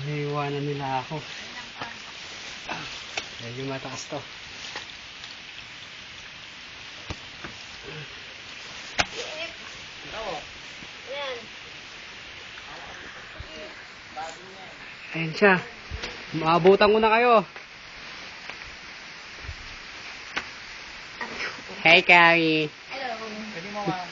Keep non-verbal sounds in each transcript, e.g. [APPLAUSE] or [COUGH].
Iniiwanan nila ako. Medyo mataas to. Yan. Ayan siya. Maabutan ko na kayo. Hey, Carrie. Hello.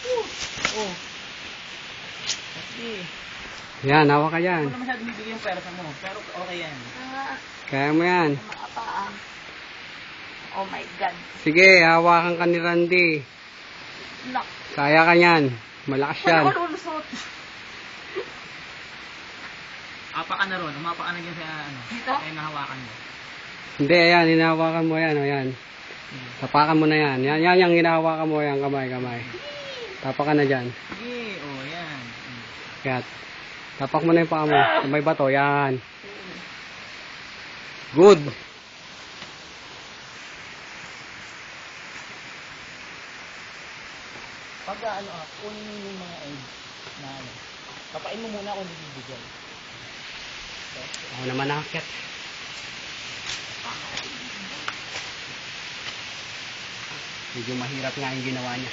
Ma... Oh. Kasi, Yan, hawa ka hindi yan. ko na masyadong bibigyan yung pera sa mo. Pero okay yan. Ah, Kaya mo yan. mga paa. Oh my God. Sige, hawakan ka ni Randy. Nak. Kaya ka yan. Malakas yan. Ano lulusot? Apa ka na ron. Umapa ka na dyan sa ano. Dito? Kaya nahawakan mo. Hindi, ayan, hinahawakan mo yan, o yan. Hmm. Tapakan mo na yan. Yan, yan, yung hinahawakan mo yan, kamay, kamay. Tapak ka na dyan. Sige, oh yan. Yan. Tapak mo na yung paa mo. May bato, yan. Good. Pag ano ah, kunin mo yung mga eggs na ano. Papain mo muna ako bibigyan. Ako naman nakakyat. Medyo mahirap nga yung ginawa niya.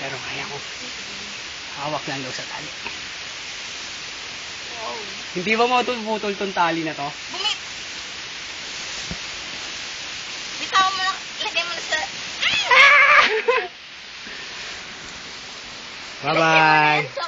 Pero kaya ko. Hawak lang daw sa tali. Wow. Hindi ba matutuputol tong tali na to? Bumit! Bitaw mo na, lagay mo na sa... [LAUGHS] Bye-bye.